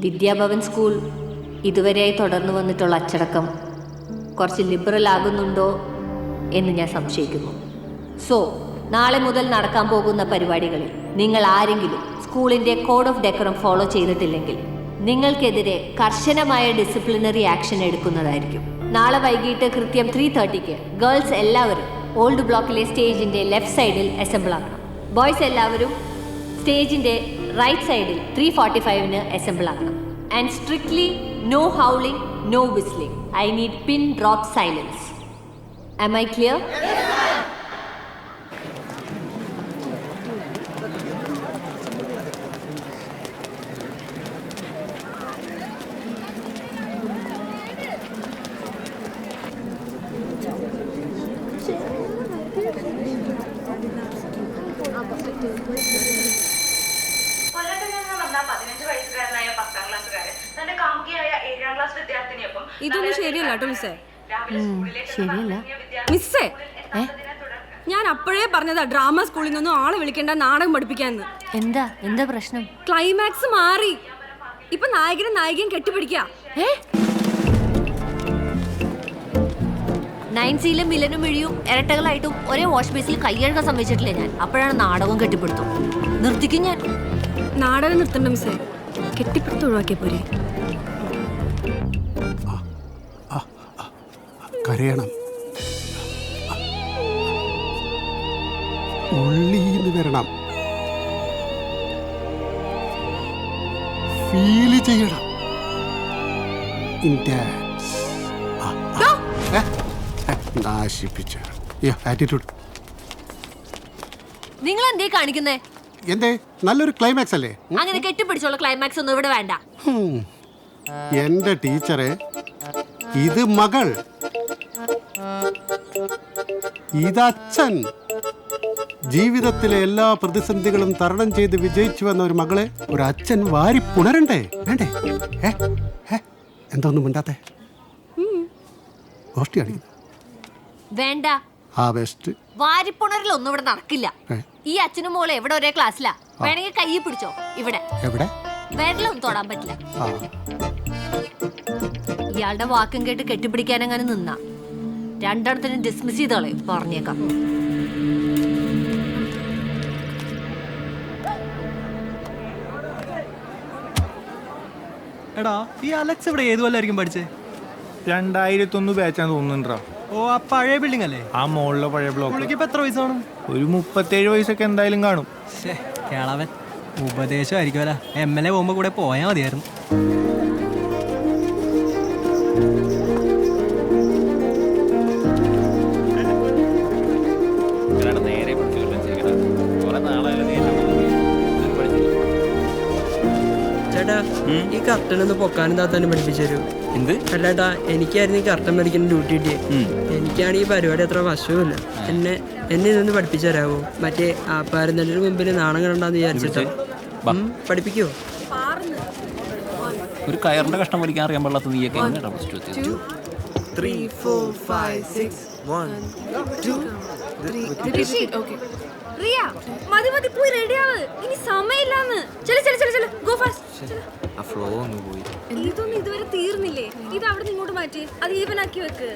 Vidyabhavan school ഇതുവരെയായി തുടർന്നു വന്നിട്ടുള്ള അച്ചടക്കം കുറച്ച് ലിബറൽ ആകുന്നുണ്ടോ എന്ന് ഞാൻ സംശയിക്കുന്നു. സോ നാളെ മുതൽ നടക്കാൻ പോകുന്ന പരിപാടികളിൽ നിങ്ങൾ ആരെങ്കിലും സ്കൂളിന്റെ കോഡ് ഓഫ് ഡെക്കറം ഫോളോ ചെയ്തിട്ടില്ലെങ്കിൽ നിങ്ങൾക്കെതിരെ കർശനമായ ഡിസിപ്ലിനറി ആക്ഷൻ എടുക്കുന്നതായിരിക്കും. നാളെ വൈകിട്ട് കൃത്യം ത്രീ തേർട്ടിക്ക് ഗേൾസ് എല്ലാവരും ഓൾഡ് ബ്ലോക്കിലെ സ്റ്റേജിന്റെ ലെഫ്റ്റ് സൈഡിൽ അസംബിൾ ആക്കണം. ബോയ്സ് എല്ലാവരും സ്റ്റേജിന്റെ റൈറ്റ് സൈഡിൽ ത്രീ ഫോർട്ടി ഫൈവിന് അസംബിൾ ആക്കണം and strictly no howling no whistling I need pin drop silence Am I clear? കൊല്ലത്ത് നിന്ന് വന്ന പതിനഞ്ച് വയസ്സുകാരനായ പത്താം ക്ലാസ്സുകാരൻ. തന്റെ കാമുകിയായ ഏഴാം ക്ലാസ് വിദ്യാർത്ഥിനിയൊപ്പം ഇതൊന്നും ശരിയല്ല കേട്ടോ മിസ്സേ. ശരിയല്ല. മിസ്സേ ഞാൻ അപ്പോഴേ പറഞ്ഞതാ ഡ്രാമ സ്കൂളിൽ നിന്നും ആളെ വിളിക്കേണ്ട നാടകം പഠിപ്പിക്കാന്ന്. എന്താ? എന്താ പ്രശ്നം? ക്ലൈമാക്സ് മാറി. ഇപ്പൊ നായകനും നായികയും കെട്ടിപ്പിടിക്കാ. ഏ? മിലനും വില്ലനും മിഴിയും ഇരട്ടകളായിട്ടും ഒരേ വാഷ് ബേസിൽ കൈകഴുകാൻ സമ്മതിച്ചിട്ടില്ല ഞാൻ. അപ്പോഴാണ് നാടകം കെട്ടിപ്പിടുത്തു നിർത്തിക്കും ഞാൻ. നാടകം നിർത്തണ്ട മിസ്സേ. കെട്ടിപ്പിടുത്ത് ഒഴിവാക്കിയ പോരെ. കരയണം. ഉള്ളീന്ന് വരണം. ഫീൽ ചെയ്യണം. നാശിപ്പിച്ച ആറ്റിറ്റ്യൂഡ് നിങ്ങൾ എന്തേ കാണിക്കുന്നേ? എന്തേ? നല്ലൊരു ക്ലൈമാക്സ് അല്ലേ? അങ്ങനെ കെട്ടിപ്പിടിച്ചുള്ള ക്ലൈമാക്സ് ഒന്നും ഇവിടെ വേണ്ട. എന്റെ ടീച്ചറെ ഇത് മകൾ. ഇതച്ഛൻ ജീവിതത്തിലെ എല്ലാ പ്രതിസന്ധികളും തരണം ചെയ്ത് വിജയിച്ചു വന്ന ഒരു മകളെ ഒരു അച്ഛൻ വാരി പുണരണ്ടേ? വേണ്ടേ? എന്തോന്നും മിണ്ടാത്തേ? ഗോഷ്ടി അടിക്കുന്നു. വേണ്ട. ആ ബെസ്റ്റ് വാരിപ്പുണരിലൊന്നും ഇവിടെ നടക്കില്ല. ഈ അച്ഛനും മോളെ എവിടെ ഒരേ ക്ലാസ്സിലാ? വേണമെങ്കിൽ കൈ പിടിച്ചോ? ഇവിടെ. എവിടെ? വിരലൊന്നും തൊടാൻ പറ്റില്ല. ആ. ഇയാളുടെ വാക്കും കേട്ട് കെട്ടിപ്പിടിക്കാനങ്ങനെ നിന്ന. രണ്ടെണ്ണത്തിനും ഡിസ്മിസ് ചെയ്ത് കളയും പറഞ്ഞേക്കാം. എടാ ഈ അലക്സ് ഇവിടെ ഏത് കൊല്ലായിരിക്കും പഠിച്ചേ? രണ്ടായിരത്തി ഒന്ന് ബാച്ചാന്ന് തോന്നുന്നുണ്ടോ? ഓ ആ പഴയ ബിൽഡിംഗ് അല്ലേ? ആ മുകളിലെ പഴയ ബ്ലോക്ക് ഇപ്പൊ എത്ര വയസ്സാണ്? ഒരു മുപ്പത്തേഴ് വയസ്സൊക്കെ എന്തായാലും കാണും. കേളവൻ. ഉപദേശമായിരിക്കുമല്ല എം എൽ എ പോകുമ്പോ കൂടെ പോയാൽ മതിയായിരുന്നു. ചേട്ടാ ഈ കർട്ടൻ ഒന്ന് പൊക്കാനും താത്താനും പഠിപ്പിച്ചു തരൂ. എന്ത്? അല്ലാട്ടാ എനിക്കായിരുന്നു ഈ കർട്ടൻ മേടിക്കുന്ന ഡ്യൂട്ടി കിട്ടിയത് എനിക്കാണ് ഈ പരിപാടി അത്ര വശവുമില്ല. എന്നെ എന്നെ ഇതൊന്ന് പഠിപ്പിച്ചു തരാമോ മറ്റേ ആ പാരന്തലിന് മുമ്പിൽ നാണം കണ്ടാന്ന് വിചാരിച്ചിട്ടോ. പഠിപ്പിക്കുവോ ഒരു കയറിന്റെ കഷ്ടം വലിക്കാൻ അറിയാൻ പാടില്ലാത്ത നീയൊക്കെ എങ്ങനെയാ ടു എത്തിയത് റിയ മതി മതി പോയി റെഡിയാവ് ഇനി സമയമില്ലാന്ന് ആ ഫ്ലോ ഒന്ന് പോയി ഇതൊന്നും ഇതുവരെ തീർന്നില്ലേ? ഇത് അവിടെ നിന്ന് ഇങ്ങോട്ട് മാറ്റി. അത് ഈവനാക്കി വെക്ക്.